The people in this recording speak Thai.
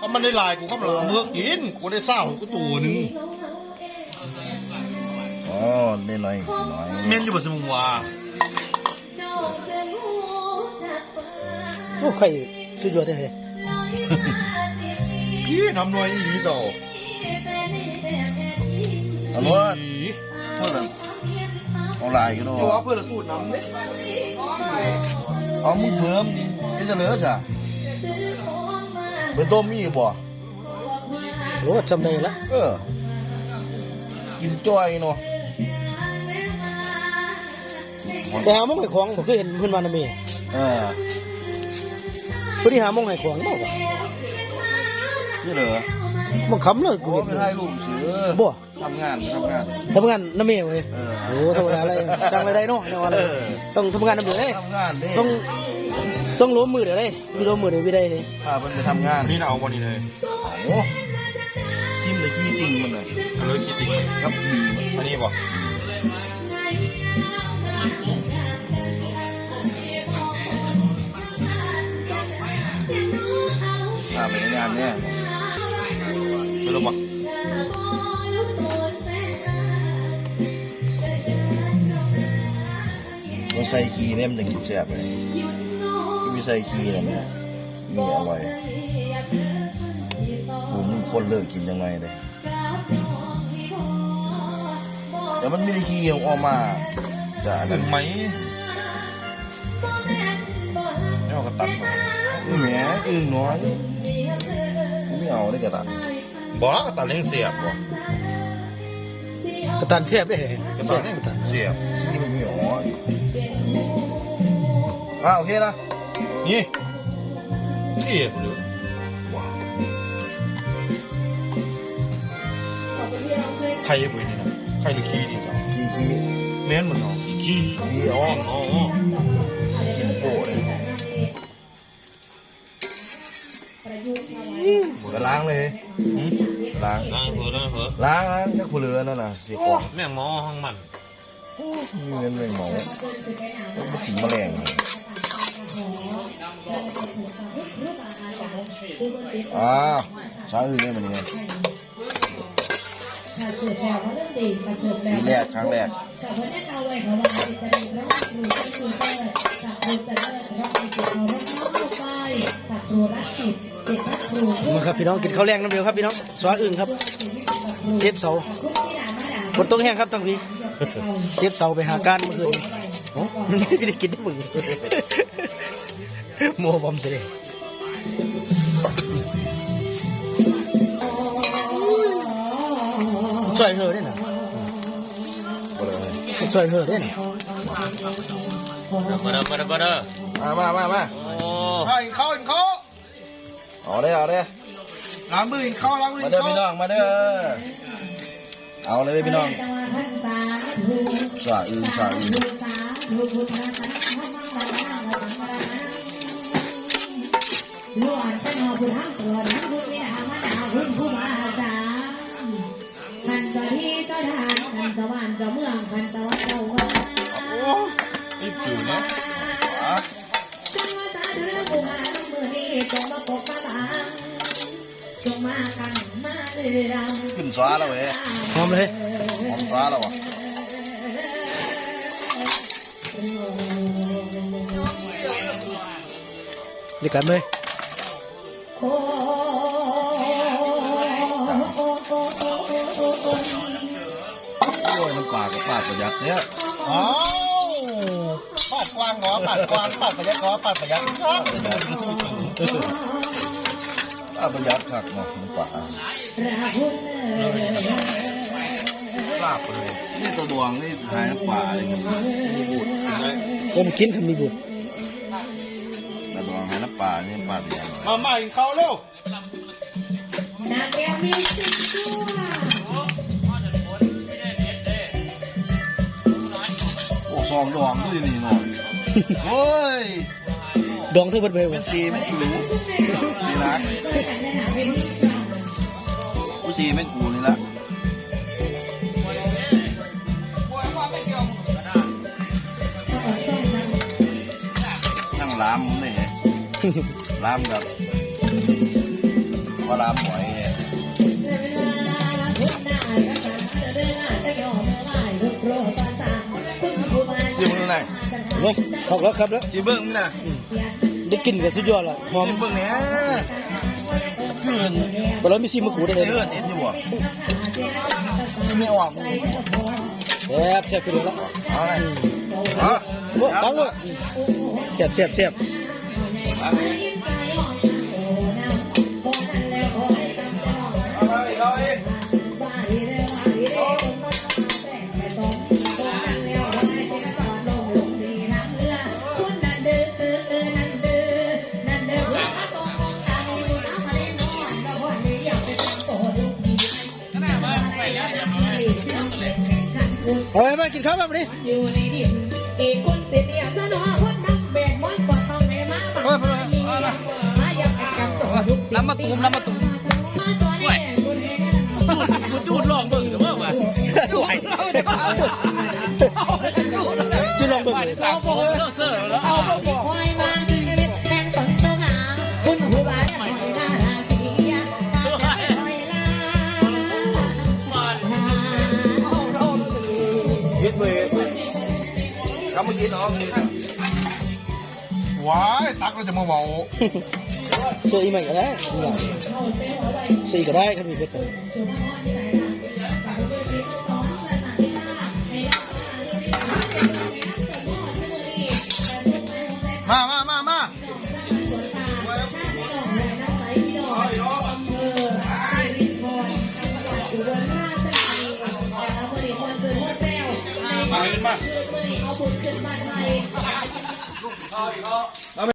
ถ้ามันได้ลายกูก็มาเอาเมื่อกินกูได้เศร้ากูตัวหนึ่งอ๋อได้หน่อยหน่อยเม่นอยู่บนสมุงวาโอ้ใครสุดยอดเลยพี่ทำหน่วยอีดีเจ้าตำรวจพูดแบบเอาลายกันเดี๋ยวเนาะเอาเพื่อนละสูตรน้ำเนี่ยเอามึงเพิ่มไอ้เสลอจ้ะ เป็นต้มมีบ่โอ้จำได้ละเออ กินจ้อยเนาะไปหาหมองไห้ของผมเคยเห็นเพื่อนวานาเมเออเพื่อนที่หาหมองไห้ของบ่วะที่เหลือบ่คำเลยกูโอ้เห็นไปถ่ายรูปเสือบ่ทำงานทำงานทำงานน้ำเมเว้ยเออโอ้ทำงานอะไรสร้างรายได้เนาะในวันนี้เออต้องทำงานน้ำเดือดเด้ทำงานเด้ต้อง ต้องล้มมือเดี๋ยวเด้มีล้มมือเดี๋ยวไม่ได้เด้พาเพิ่นไปทำงานนี่เราเอาวันนี้เลยโอ้จิ้มเลยขี้ติ่งมันเลยเอาเลยคิดจริงเลยกับบีมันอันนี้บ่พาไปงานเนี่ยไปลงบ่มันใส่ขี้เนี่ยมันจะกินแซ่บเลย ที่มีใส่ขี้เนี่ยมันมีอร่อยผมมึงคนเลิกกินยังไงเลยแต่มันไม่ได้ขี้ออกมาจะอันถึนั้นงไหมนี่เอากระตันมาแหมอึ้งน้อยไม่เอาได้กระตันบ่กระตันเลี้ยงเสียบบ่กระตันเสียบเด้กระตันเลี้ยงเสียบขี้ไม่มีอ๋ออ่าโอเคนะ นี่เสียบเลยว้าวใครไปนี่นะใครหรือขี้ดีจ้ะขี้ขี้แม่นมันเนาะขี้ขี้อ๋ออ๋อกินโป้เลยก็ล้างเลยหืมล้างล้างเถอะล้างเถอะล้างล้างก็ผู้เรือนั่นน่ะสีของแม่งหมอห้องมันมีเงินเลยหมอต้องไปกินแมลง อ้าวสาอื่นเนี่ยมันนี่ปีแรกครั้งแรกมาครับพี่น้องกินข้าวแรงน้ำเดียวครับพี่น้องสวาอึ่งครับเซฟเสาฝนตกแห้งครับทั้งพี่เซฟเสาไปหาการเมื่อคืนนี้โอ้ไม่ได้กินได้มึงโมบอมเสียช่วยเธอได้น่ะก็เลยช่วยเธอได้น่ะมาเด้อ มาเด้อมาเด้อมามามามาโอ้ข้าวอินข้าวอินข้าวเอาเด้อเอาเด้อล้างมืออินข้าวล้างมือมาอินเด้อข้าวพี่น้องมาเด้อเอาเลยพี่น้องสาอื่นสาอื่น ล้วนเป็นหอผู้ทั้งตัวทั้งผู้ที่หามาดาหุ่นผู้มาสามพันต่ โอ้ยน้ำปลากับปลาประหยัดเนี่ยอ้าวปาดกวางเหรอปาดกวางปาดประยัดเหรอปาดประยัดครับปลาประหยัดคักเนาะน้ำปลาลาบไปเลยนี่ตัวดวงนี่หายน้ำปลาเลยครับผมกินคำมีบุตรตัวดวงหายน้ำปลานี่น้ำปลาประหยัดมาใหม่ข้าวเร็วนาแก้ สิบตัวโอ้ซองดองด้วยนี่หน่อยโอ้ยดองเท่าเบิดไปเป็วะนซีไม่รู้ซีรักผู้ซีไม่กูนี่ละนั่งล้ามมึงนี่ไงล้ามแบบขก็ลาห เห็นไหมขอบแล้วครับแล้วจิ้มเบิ้งมึงน่ะได้กลินกับสุดยอดละหอมจิ้มเบิ้งเนี่ยเกินบเราไม่ซีมะกรูดได้เลืเลยอดเอ็ดอยู่บ่จิ้มไม่ออกมึงแซ่บแซ่บไปเลยละเอาไงเอาโอ้ตังเลยแซ่บแซ่บแซ่บ กินข้าวมาวันนี้อยู่ในดินอีกคนสิเดียสนอคนนักเบกมอนกว่าต้องให้มาบ้างมาอยากกับตัวทุกสิ่งน้ำมาตุ้มน้ำมาตุ้มมาตัวนี้คุณเองกูจูดลองเบิ่งหรือว่าวะ ทำเมื่อกี้น้องว้ายตักเราจะมาเบาเสื้ออีใหม่ก็ได้สีก็ได้ครับมีเพชรมามา มามาม